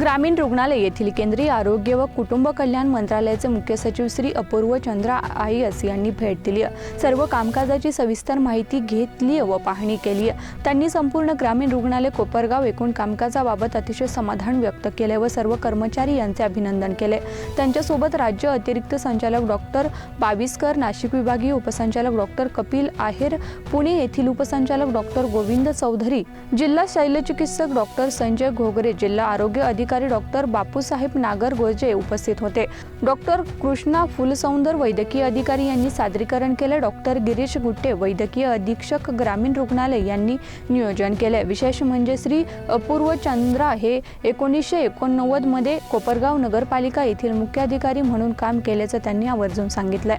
ग्रामीण रुग्णालय येथील केंद्रीय आरोग्य व कुटुंब कल्याण मंत्रालयाचे मुख्य सचिव श्री अपूर्व चंद्रा आयस यांनी भेट दिली. सर्व कामकाजाची सविस्तर माहिती घेतली व पाहणी केली त्यांनी संपूर्ण ग्रामीण रुग्णालय कोपरगाव एकूण कामकाजाबाबत अतिशय समाधान व्यक्त केले व सर्व कर्मचारी यांचे अभिनंदन केले त्यांच्यासोबत राज्य अतिरिक्त संचालक डॉक्टर बाविस्कर नाशिक विभागीय उपसंचालक डॉक्टर कपिल आहेर पुणे येथील उपसंचालक डॉक्टर गोविंद चौधरी जिल्हा शैल्यचिकित्सक डॉक्टर संजय घोगरे जिल्हा आरोग्य अधिकारी अधिकारी डॉक्टर बापूसाहेब नागरगोजे उपस्थित होते. डॉक्टर कृष्णा फुलसौंदर वैद्यकीय अधिकारी यांनी सादरीकरण केले. डॉक्टर गिरीश गुट्टे वैद्यकीय अधीक्षक ग्रामीण रुग्णालय यांनी नियोजन केले. विशेष म्हणजे श्री अपूर्व चंद्रा हे एकोणीसशे एकोणनव्वदमध्ये कोपरगाव नगरपालिका येथील मुख्याधिकारी म्हणून काम केल्याचं त्यांनी आवर्जून सांगितलंय.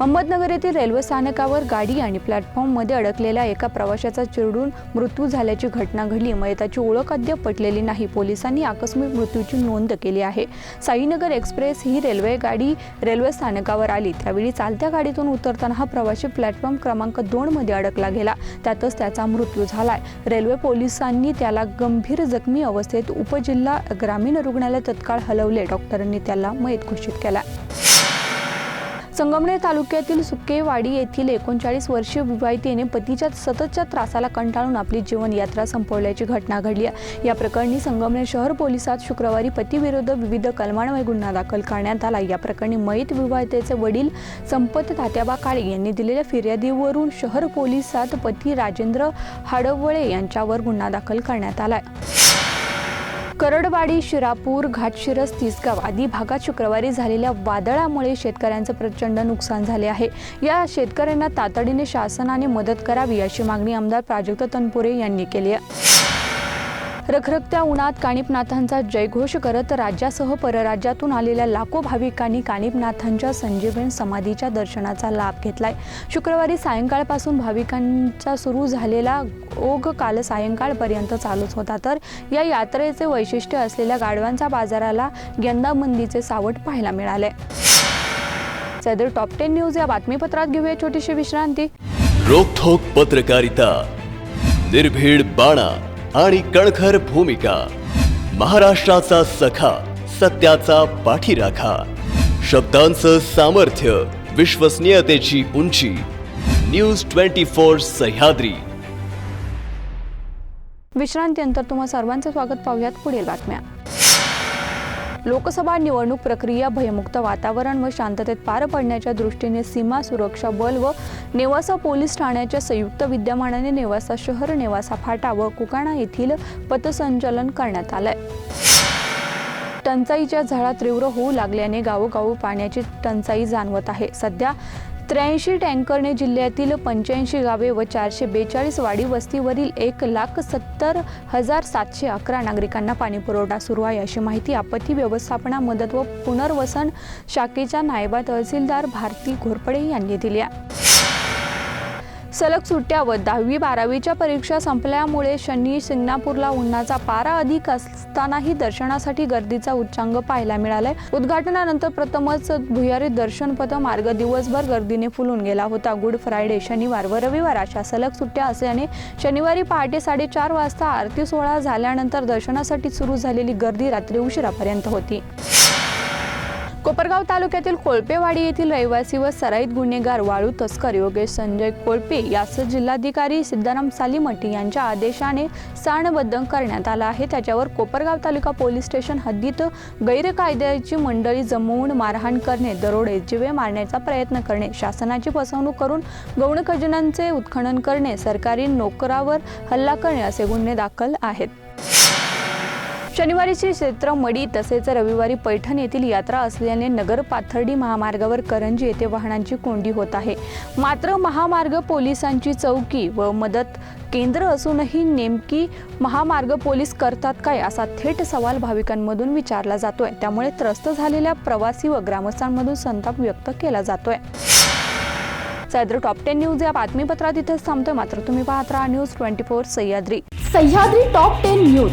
अहमदनगर येथील रेल्वे स्थानकावर गाडी आणि प्लॅटफॉर्ममध्ये अडकलेल्या एका प्रवाशाचा चिरडून मृत्यू झाल्याची घटना घडली. मयताची ओळख अद्याप पटलेली नाही. पोलिसांनी आकस्मिक मृत्यूची नोंद केली आहे. साईनगर एक्सप्रेस ही रेल्वे गाडी रेल्वे स्थानकावर आली. त्यावेळी चालत्या गाडीतून उतरताना हा प्रवासी प्लॅटफॉर्म क्रमांक दोन मध्ये अडकला गेला. त्यातच त्याचा मृत्यू झालाय. रेल्वे पोलिसांनी त्याला गंभीर जखमी अवस्थेत उपजिल्हा ग्रामीण रुग्णालय तत्काळ हलवले. डॉक्टरांनी त्याला मयत घोषित केला संगमनेर तालुक्यातील सुकेवाडी येथील एकोणचाळीस वर्षीय विवाहितेने पतीच्या सततच्या त्रासाला कंटाळून आपली जीवनयात्रा संपवल्याची घटना घडली आहे. या प्रकरणी संगमनेर शहर पोलिसात शुक्रवारी पतीविरुद्ध विविध कलमांवर गुन्हा दाखल करण्यात आला. या प्रकरणी मयत विवाहितेचे वडील संपत तात्याबा काळे यांनी दिलेल्या फिर्यादीवरून शहर पोलिसात पती राजेंद्र हाडवळे यांच्यावर गुन्हा दाखल करण्यात आलाय करडवाडी शिरापूर घाटशिरस तिसगाव आदी भागात शुक्रवारी झालेल्या वादळामुळे शेतकऱ्यांचं प्रचंड नुकसान झाले आहे. या शेतकऱ्यांना तातडीने शासनाने मदत करावी अशी मागणी आमदार प्राजक्त तनपुरे यांनी केली आहे. रखरखत्या उन्हात काणिपनाथांचा जयघोष करत राज्यासह परराज्यातून आलेल्या लाखो भाविकांनी काणिपनाथांच्या संजीवन समाधीच्या दर्शनाचा लाभ घेतलाय. शुक्रवारी सायंकाळपासून भाविकांचा सुरू झालेला ओघ काल सायंकाळपर्यंत चालूच होता. तर या यात्रेचे वैशिष्ट्य असलेल्या गाडवांचा बाजाराला यंदा मंदीचे सावट पाहायला मिळाले सदर टॉप टेन न्यूज या बातमीपत्रात घेऊया छोटीशी विश्रांती. रोखोक पत्रकारिता. निर्भीड बाणा. आणि कणखर भूमिका. महाराष्ट्राचा सखा सत्याचा पाठीराखा. शब्दांचं सामर्थ्य विश्वसनीयतेची उंची. News twenty four Sahyadri. विश्रांतीनंतर तुम्हा सर्वांचं स्वागत पाहूयात पुढील बातम्या. लोकसभा निवडणूक प्रक्रिया भयमुक्त वातावरण व शांततेत पार पडण्याच्या दृष्टीने सीमा सुरक्षा बल व नेवासा पोलीस ठाण्याच्या संयुक्त विद्यमानाने नेवासा शहर नेवासा फाटा व कुकाणा येथील पथसंचलन करण्यात आलंय. टंचाईच्या झळा तीव्र होऊ लागल्याने गावोगावी पाण्याची टंचाई जाणवत आहे. सध्या त्र्याऐंशी टँकरने जिल्ह्यातील पंच्याऐंशी गावे व चारशे बेचाळीस वाडी वस्तीवरील एक लाख सत्तर हजार सातशे अकरा नागरिकांना पाणीपुरवठा सुरू आहे अशी माहिती आपत्ती व्यवस्थापना मदत व पुनर्वसन शाखेच्या नायबा तहसीलदार भारती घोरपडे यांनी दिली आहे. सलग सुट्ट्या व दहावी बारावीच्या परीक्षा संपल्यामुळे शनी सिंगणापूरला उन्हाचा पारा अधिक असतानाही दर्शनासाठी गर्दीचा उच्चांग पाहायला मिळालाय. उद्घाटनानंतर प्रथमच भुयारी दर्शन पथ मार्ग दिवसभर गर्दीने फुलून गेला होता. गुड फ्रायडे शनिवार व रविवार अशा सलग सुट्ट्या असल्याने शनिवारी पहाटे साडेचार वाजता आरती सोहळा झाल्यानंतर दर्शनासाठी सुरू झालेली गर्दी रात्री उशिरापर्यंत होती. कोपरगाव तालुक्यातील कोळपेवाडी येथील रहिवासी व सराईत गुन्हेगार वाळू तस्कर योगेश संजय कोळपे यास जिल्हाधिकारी सिद्धाराम सालीमठी यांच्या आदेशाने स्थानबद्ध करण्यात आला आहे. त्याच्यावर कोपरगाव तालुका पोलीस स्टेशन हद्दीत गैरकायद्याची मंडळी जमवून मारहाण करणे दरोडे जिवे मारण्याचा प्रयत्न करणे शासनाची फसवणूक करून गौण खजिनांचे उत्खनन करणे सरकारी नोकरावर हल्ला करणे असे गुन्हे दाखल आहेत. शनिवारीचे क्षेत्र मडी तसेच रविवारी पैठण येथील यात्रा असल्याने नगर पाथर्डी महामार्गावर करंजी येथे वाहनांची कोंडी होत आहे. मात्र महामार्ग पोलिसांची चौकी व मदत केंद्र असूनही नेमकी महामार्ग पोलीस करतात काय असा थेट सवाल भाविकांमधून विचारला जातोय. त्यामुळे त्रस्त झालेल्या प्रवासी व ग्रामस्थांमधून संताप व्यक्त केला जातोय. सदर टॉप टेन न्यूज या बातमीपत्रात इथेच थांबतोय. मात्र तुम्ही पाहत राहा news twenty four Sahyadri. Sahyadri top ten news.